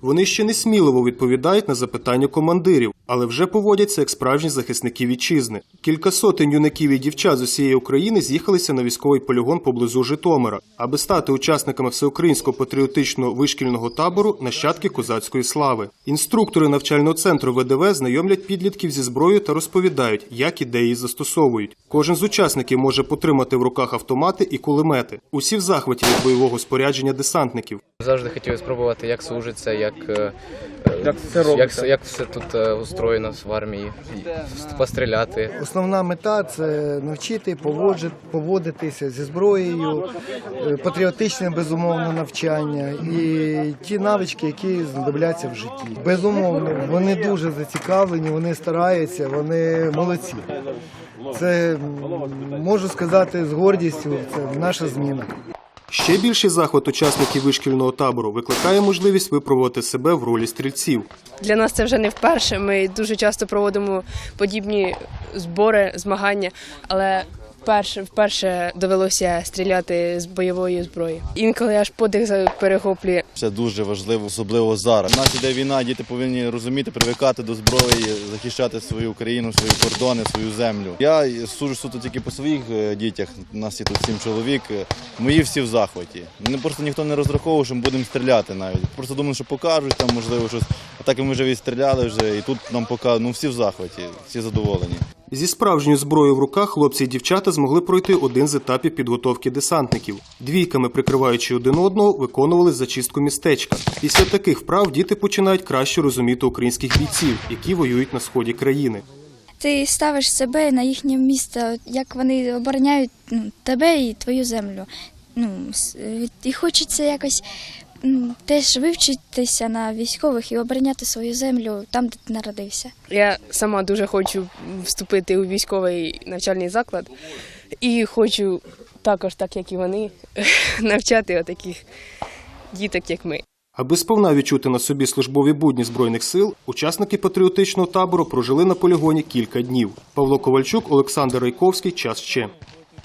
Вони ще не сміливо відповідають на запитання командирів, але вже поводяться як справжні захисники вітчизни. Кілька сотень юнаків і дівчат з усієї України з'їхалися на військовий полігон поблизу Житомира, аби стати учасниками всеукраїнського патріотичного вишкільного табору нащадки козацької слави. Інструктори навчального центру ВДВ знайомлять підлітків зі зброєю та розповідають, як ідеї застосовують. Кожен з учасників може потримати в руках автомати і кулемети. Усі в захваті від бойового спорядження десантників. Завжди хотів спробувати, як служиться, як, е, Як це як, як все тут е, устроєно в армії, постріляти. Основна мета це навчити поводитися зі зброєю, е, патріотичне безумовно навчання і ті навички, які знадобляться в житті. Безумовно, вони дуже зацікавлені, вони стараються, вони молодці. Це можу сказати з гордістю. Це наша зміна. Ще більший захват учасників вишкільного табору викликає можливість випробувати себе в ролі стрільців. Для нас це вже не вперше. Ми дуже часто проводимо подібні збори, змагання, але вперше, вперше довелося стріляти з бойової зброї. Інколи аж подих перехоплює. Це дуже важливо, особливо зараз. У нас іде війна, діти повинні розуміти, привикати до зброї, захищати свою Україну, свої кордони, свою землю. Я сужу суто тільки по своїх е, дітях. У нас є тут сім чоловік. Мої всі в захваті. Мене просто ніхто не розраховував, що ми будемо стріляти навіть. Просто думали, що покажуть там, можливо, щось. А так ми вже відстріляли вже, і тут нам показують. Ну всі в захваті, всі задоволені. Зі справжньою зброєю в руках хлопці і дівчата змогли пройти один з етапів підготовки десантників. Двійками, прикриваючи один одного, виконували зачистку містечка. Після таких вправ діти починають краще розуміти українських бійців, які воюють на сході країни. Ти ставиш себе на їхнє місце, як вони обороняють ну, тебе і твою землю. Ну, і хочеться якось теж вивчитися на військових і обороняти свою землю там, де ти народився. Я сама дуже хочу вступити у військовий навчальний заклад і хочу також, так як і вони, навчати отаких діток, як ми. Аби сповна відчути на собі службові будні збройних сил, учасники патріотичного табору прожили на полігоні кілька днів. Павло Ковальчук, Олександр Райковський. Час ще.